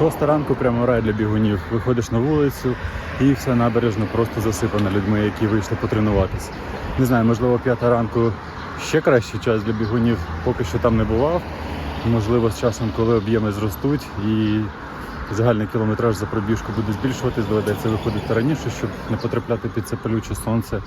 Шоста ранку прямо рай для бігунів. Виходиш на вулицю і вся набережна просто засипана людьми, які вийшли потренуватися. Не знаю, можливо, п'ята ранку ще кращий час для бігунів, поки що там не бував. Можливо, з часом, коли об'єми зростуть і загальний кілометраж за пробіжку буде збільшуватись, доведеться виходити раніше, щоб не потрапляти під це палюче сонце.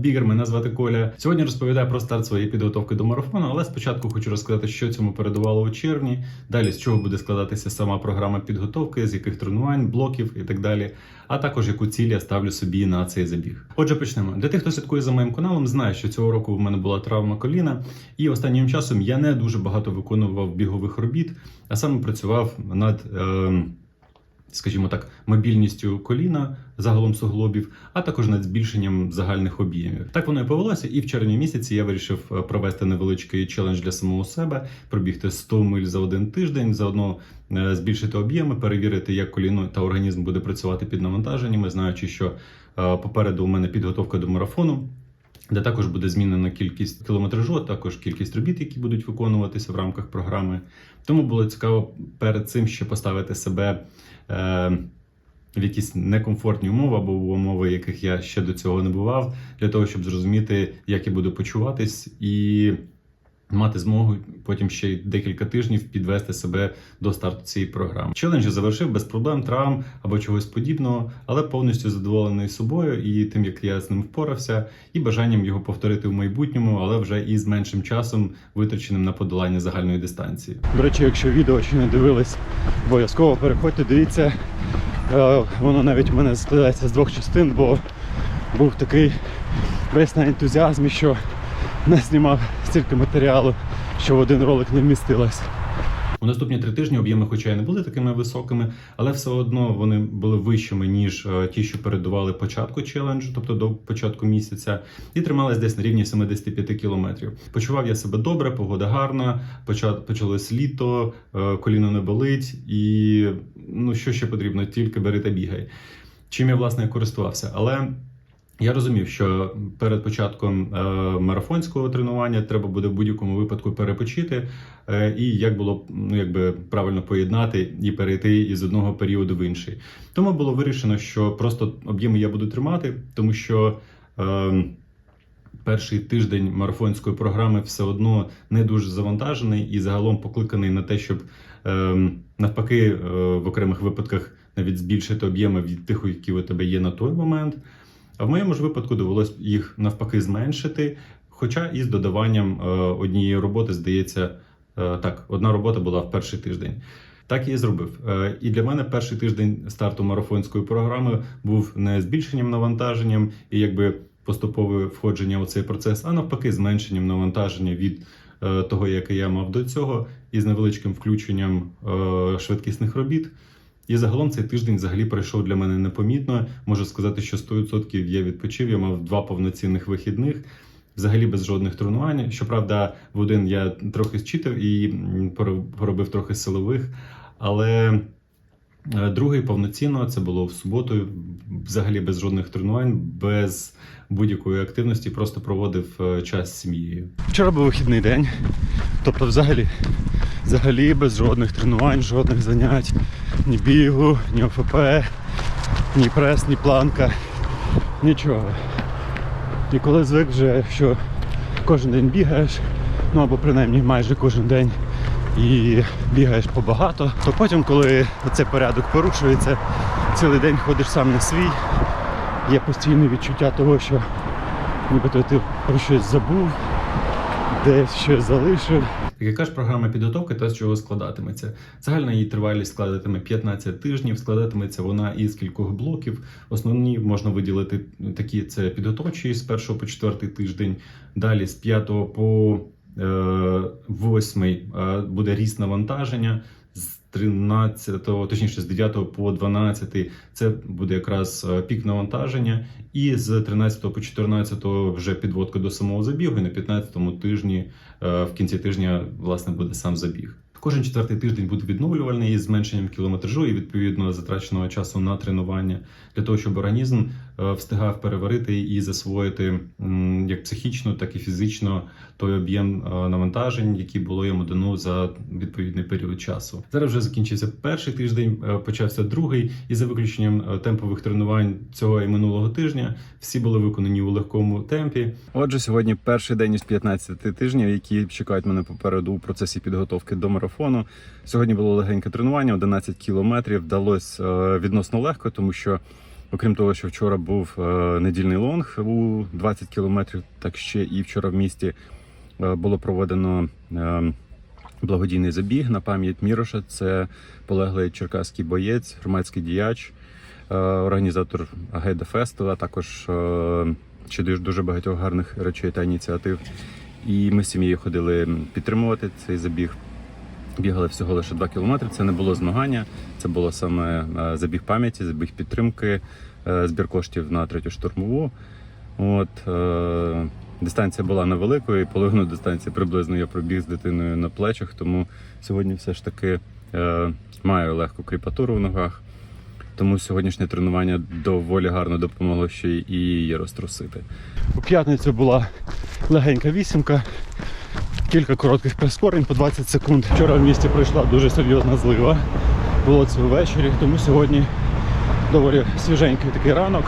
Бігер. Мене звати Коля. Сьогодні розповідаю про старт своєї підготовки до марафону, але спочатку хочу розказати, що цьому передувало у червні. Далі з чого буде складатися сама програма підготовки, з яких тренувань, блоків і так далі. А також яку ціль я ставлю собі на цей забіг. Отже, почнемо. Для тих, хто слідкує за моїм каналом, знає, що цього року в мене була травма коліна, і останнім часом я не дуже багато виконував бігових робіт, а саме працював над. Е- скажімо так, мобільністю коліна, загалом суглобів, а також над збільшенням загальних об'ємів. Так воно і повелося, і в червні місяці я вирішив е, провести невеличкий челендж для самого себе, пробігти 100 миль за один тиждень, заодно е, збільшити об'єми, перевірити, як коліно та організм буде працювати під навантаженнями, знаючи, що е, попереду у мене підготовка до марафону. Де також буде змінена кількість кілометражу, а також кількість робіт, які будуть виконуватися в рамках програми. Тому було цікаво перед цим ще поставити себе е, в якісь некомфортні умови або в умови, яких я ще до цього не бував, для того, щоб зрозуміти, як я буду почуватись, і мати змогу потім ще й декілька тижнів підвести себе до старту цієї програми. Челендж завершив без проблем, травм або чогось подібного, але повністю задоволений собою і тим, як я з ним впорався, і бажанням його повторити в майбутньому, але вже і з меншим часом витраченим на подолання загальної дистанції. До речі, якщо відео ще не дивились, обов'язково переходьте, дивіться. Е, Воно навіть у мене складається з двох частин, бо був такий весь на ентузіазмі, що не знімав стільки матеріалу, що в один ролик не вмістилось. У наступні три тижні об'єми, хоча й не були такими високими, але все одно вони були вищими, ніж е, ті, що передували початку челенджу, тобто до початку місяця, і тримались десь на рівні 75 кілометрів. Почував я себе добре, погода гарна, поча- почалось літо, е, коліно не болить, і ну що ще потрібно, тільки бери та бігай. Чим я власне користувався, але. Я розумів, що перед початком е, марафонського тренування треба буде в будь-якому випадку перепочити, е, і як було ну, якби правильно поєднати і перейти із одного періоду в інший. Тому було вирішено, що просто об'єми я буду тримати, тому що. Е, Перший тиждень марафонської програми все одно не дуже завантажений і загалом покликаний на те, щоб е, навпаки е, в окремих випадках навіть збільшити об'єми від тих, які у тебе є на той момент. А в моєму ж випадку довелось їх навпаки зменшити. Хоча із додаванням е, однієї роботи, здається, е, так, одна робота була в перший тиждень. Так і зробив. Е, І для мене перший тиждень старту марафонської програми був не збільшенням навантаженням і якби поступове входження у цей процес, а навпаки, зменшенням навантаження від того, яке я мав до цього, і з невеличким включенням швидкісних робіт. І загалом цей тиждень взагалі пройшов для мене непомітно. Можу сказати, що 100% я відпочив. Я мав два повноцінних вихідних, взагалі без жодних тренувань. Щоправда, в один я трохи зчитав і поробив трохи силових, але. Е, Другий повноцінно це було в суботу, взагалі без жодних тренувань, без будь-якої активності, просто проводив е, час з сім'єю. Вчора був вихідний день, тобто, взагалі, взагалі без жодних тренувань, жодних занять, ні бігу, ні ОФП, ні прес, ні планка, нічого. І коли звик вже, що кожен день бігаєш, ну або принаймні майже кожен день і бігаєш побагато, то потім, коли цей порядок порушується, цілий день ходиш сам на свій, є постійне відчуття того, що нібито ти про щось забув, десь щось залишив. Яка ж програма підготовки та з чого складатиметься? Загальна її тривалість складатиме 15 тижнів. Складатиметься вона із кількох блоків. Основні можна виділити такі: це підготовчі з 1 по 4 тиждень. Далі з 5 по 8 е, буде ріст навантаження. З 13, точніше з 9 по 12 це буде якраз е, пік навантаження, і з 13 по 14 вже підводка до самого забігу. І на 15 тижні е, в кінці тижня власне буде сам забіг. Кожен четвертий тиждень буде відновлювальний із зменшенням кілометражу і відповідно затраченого часу на тренування для того, щоб організм е, встигав переварити і засвоїти як психічно, так і фізично той об'єм е, навантажень, який було йому дано за відповідний період часу. Зараз вже закінчився перший тиждень, е, почався другий, і за виключенням е, темпових тренувань цього і минулого тижня всі були виконані у легкому темпі. Отже, сьогодні перший день із 15 тижнів, які чекають мене попереду у процесі підготовки до марафону. Сьогодні було легеньке тренування, 11 кілометрів. Вдалося е, відносно легко, тому що. Окрім того, що вчора був е, недільний лонг у 20 кілометрів, так ще і вчора в місті е, було проведено е, благодійний забіг на пам'ять Міроша. Це полеглий черкаський боєць, громадський діяч, організатор Гейда Фесту, а також ще дуже багатьох гарних речей та ініціатив. І ми з сім'єю ходили підтримувати цей забіг. Бігали всього лише 2 кілометри. Це не було змагання, це було саме е, забіг пам'яті, забіг підтримки, е, збір коштів на третю штурмову. От, е, дистанція була невеликою, і половину дистанції приблизно я пробіг з дитиною на плечах, тому сьогодні все ж таки маю легку кріпатуру в ногах. Тому сьогоднішнє тренування доволі гарно допомогло ще і її розтрусити. У п'ятницю була легенька вісімка, кілька коротких прискорень по 20 секунд. Вчора в місті пройшла дуже серйозна злива. Було це ввечері, тому сьогодні доволі свіженький такий ранок.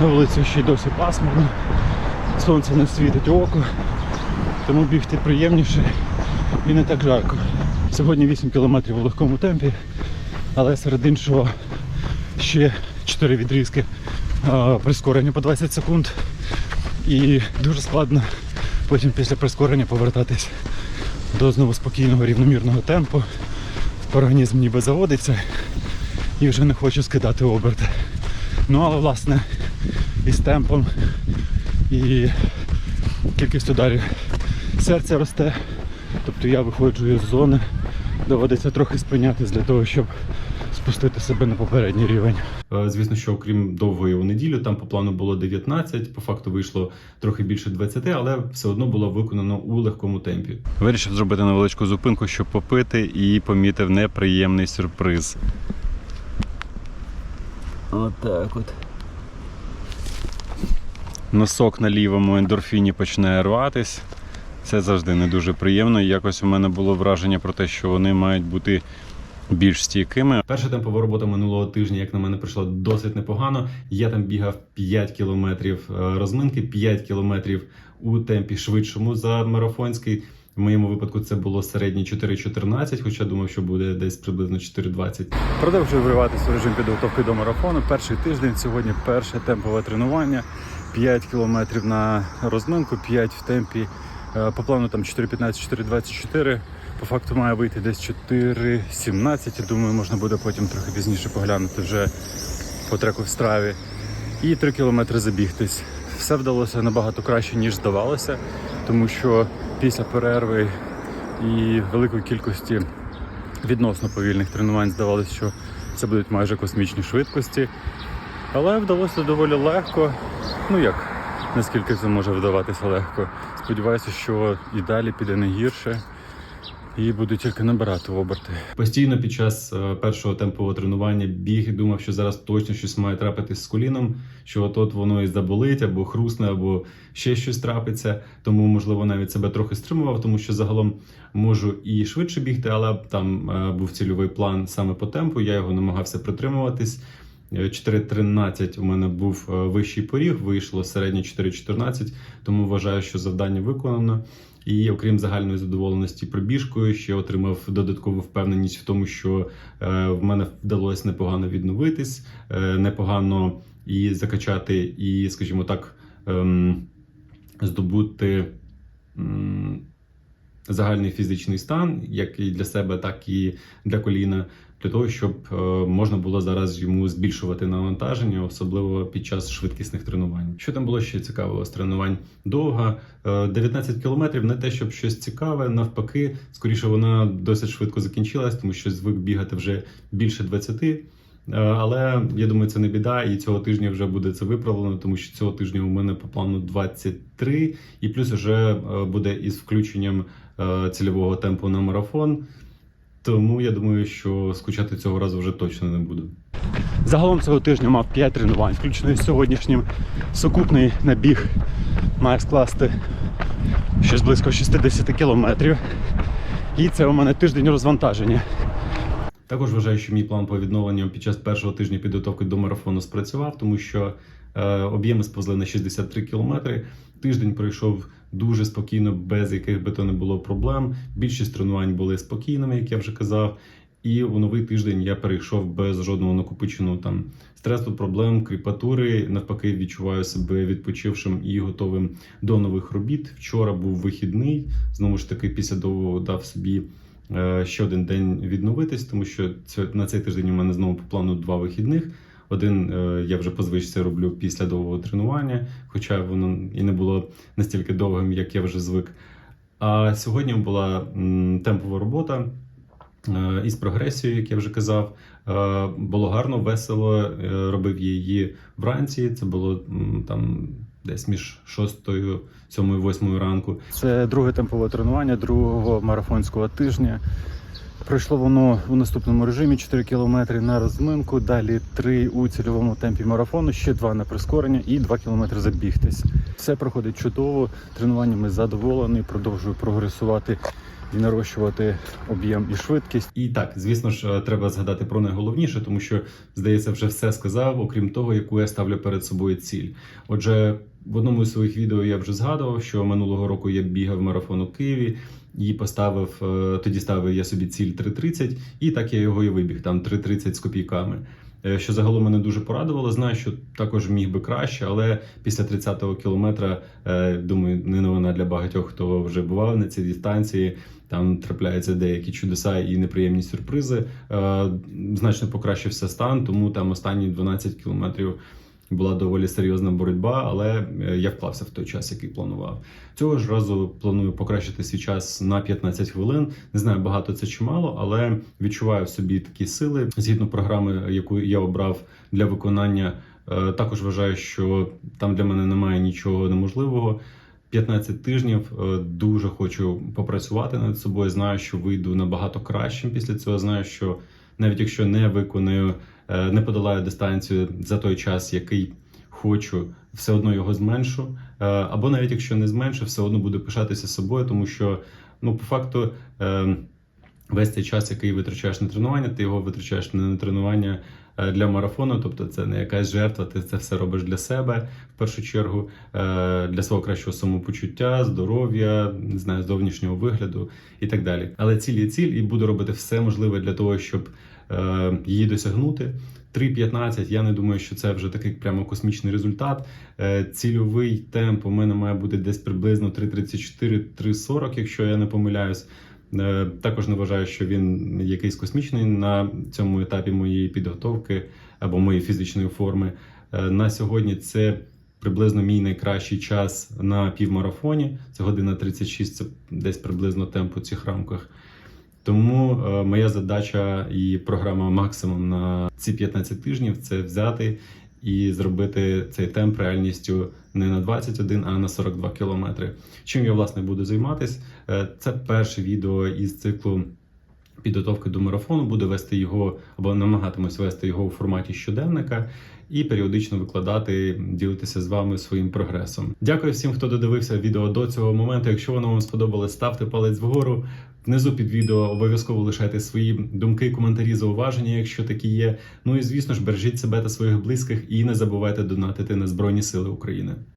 На вулиці ще й досі пасмурно. Сонце не світить око, тому бігти приємніше і не так жарко. Сьогодні 8 кілометрів у легкому темпі, але серед іншого ще 4 відрізки прискорення по 20 секунд. І дуже складно потім після прискорення повертатись до знову спокійного рівномірного темпу. Організм ніби заводиться і вже не хочу скидати оберти. Ну але власне і з темпом, і кількість ударів серця росте. Тобто я виходжу із зони, доводиться трохи спинятись для того, щоб спустити себе на попередній рівень. Е, Звісно, що окрім довгої у неділю, там по плану було 19, по факту вийшло трохи більше 20, але все одно було виконано у легкому темпі. Вирішив зробити невеличку зупинку, щоб попити, і помітив неприємний сюрприз. Отак от. Носок на лівому ендорфіні починає рватись. Це завжди не дуже приємно. І Якось у мене було враження про те, що вони мають бути більш стійкими. Перша темпова робота минулого тижня, як на мене, пройшла досить непогано. Я там бігав 5 кілометрів е, розминки, 5 кілометрів у темпі швидшому за марафонський. В моєму випадку це було середній 4.14, хоча думав, що буде десь приблизно 4.20. Продовжую вриватися в режим підготовки до марафону. Перший тиждень, сьогодні перше темпове тренування. 5 кілометрів на розминку, 5 в темпі. Е, По плану там 4.15, 4.24. По факту має вийти десь 4.17. Я думаю, можна буде потім трохи пізніше поглянути вже по треку в страві. І 3 кілометри забігтись. Все вдалося набагато краще, ніж здавалося, тому що після перерви і великої кількості відносно повільних тренувань здавалося, що це будуть майже космічні швидкості. Але вдалося доволі легко. Ну як, наскільки це може вдаватися легко. Сподіваюся, що і далі піде не гірше. І буду тільки набирати оберти. Постійно під час е, першого темпового тренування біг і думав, що зараз точно щось має трапитись з коліном, що от воно і заболить, або хрусне, або ще щось трапиться. Тому, можливо, навіть себе трохи стримував, тому що загалом можу і швидше бігти, але там е, був цільовий план саме по темпу. Я його намагався притримуватись. Е, 4.13 у мене був е, вищий поріг, вийшло середнє 4.14, тому вважаю, що завдання виконано. І окрім загальної задоволеності пробіжкою, ще отримав додаткову впевненість в тому, що е, в мене вдалося непогано відновитись, е, непогано і закачати, і, скажімо так, ем, здобути загальний фізичний стан, як і для себе, так і для коліна, для того, щоб е, можна було зараз йому збільшувати навантаження, особливо під час швидкісних тренувань. Що там було ще цікавого з тренувань? Довга, е, 19 кілометрів, не те, щоб щось цікаве, навпаки, скоріше вона досить швидко закінчилась, тому що звик бігати вже більше 20. Е, Але я думаю, це не біда, і цього тижня вже буде це виправлено, тому що цього тижня у мене по плану 23, і плюс вже е, буде із включенням е, цільового темпу на марафон. Тому я думаю, що скучати цього разу вже точно не буду. Загалом цього тижня мав 5 тренувань, включно із сьогоднішнім сукупний набіг має скласти щось близько 60 кілометрів. І це у мене тиждень розвантаження. Також вважаю, що мій план по відновленню під час першого тижня підготовки до марафону спрацював, тому що е, об'єми сповзли на 63 кілометри. Тиждень пройшов дуже спокійно, без яких би то не було проблем. Більшість тренувань були спокійними, як я вже казав. І у новий тиждень я перейшов без жодного накопиченого там стресу, проблем, кріпатури. Навпаки, відчуваю себе відпочившим і готовим до нових робіт. Вчора був вихідний. Знову ж таки, після довго дав собі е, ще один день відновитись, тому що цьо- на цей тиждень у мене знову по плану два вихідних. Один е, я вже по звичці роблю після довгого тренування, хоча воно і не було настільки довгим, як я вже звик. А сьогодні була темпова робота е, із прогресією, як я вже казав. Е, Було гарно, весело. Робив її вранці. Це було там десь між 6, 7, 8 ранку. Це друге темпове тренування другого марафонського тижня. Пройшло воно у наступному режимі 4 кілометри на розминку, далі 3 у цільовому темпі марафону, ще 2 на прискорення і 2 кілометри забігтись. Все проходить чудово, тренуваннями задоволений, продовжую прогресувати і нарощувати об'єм і швидкість. І так, звісно ж, е, треба згадати про найголовніше, тому що здається, вже все сказав, окрім того, яку я ставлю перед собою ціль. Отже, в одному з своїх відео я вже згадував, що минулого року я бігав марафон у Києві і поставив е, тоді ставив я собі ціль 3.30, і так я його і вибіг там 3.30 з копійками. Е, Що загалом мене дуже порадувало. Знаю, що також міг би краще, але після 30-го кілометра, е, думаю, не новина для багатьох, хто вже бував на цій дистанції. Там трапляються деякі чудеса і неприємні сюрпризи. Значно покращився стан, тому там останні 12 кілометрів була доволі серйозна боротьба, але е, я вклався в той час, який планував. Цього ж разу планую покращити свій час на 15 хвилин. Не знаю, багато це чи мало, але відчуваю в собі такі сили згідно програми, яку я обрав для виконання. е, Також вважаю, що там для мене немає нічого неможливого. 15 тижнів е, дуже хочу попрацювати над собою. Знаю, що вийду набагато кращим після цього. Знаю, що навіть якщо не виконую, не подолаю дистанцію за той час, який хочу, все одно його зменшу. Е, Або навіть якщо не зменшу, все одно буду пишатися собою, тому що ну по факту. е, Весь цей час, який витрачаєш на тренування, ти його витрачаєш не на тренування е, для марафону, тобто це не якась жертва, ти це все робиш для себе в першу чергу, е, для свого кращого самопочуття, здоров'я, не знаю, зовнішнього вигляду і так далі. Але ціль є ціль, і буду робити все можливе для того, щоб е, її досягнути. 3.15, я не думаю, що це вже такий прямо космічний результат. Е, Цільовий темп у мене має бути десь приблизно 3.34-3.40, якщо я не помиляюсь. Е, Також не вважаю, що він якийсь космічний на цьому етапі моєї підготовки або моєї фізичної форми. Е, На сьогодні це приблизно мій найкращий час на півмарафоні. Це година 36, це десь приблизно темп у цих рамках. Тому е, моя задача і програма максимум на ці 15 тижнів це взяти і зробити цей темп реальністю не на 21, а на 42 кілометри. Чим я власне буду займатися? Е, Це перше відео із циклу підготовки до марафону. Буду вести його або намагатимусь вести його у форматі щоденника і періодично викладати, ділитися з вами своїм прогресом. Дякую всім, хто додивився відео до цього моменту. Якщо воно вам сподобалось, ставте палець вгору. Внизу під відео обов'язково лишайте свої думки, коментарі, зауваження, якщо такі є. Ну і звісно ж, бережіть себе та своїх близьких і не забувайте донатити на Збройні Сили України.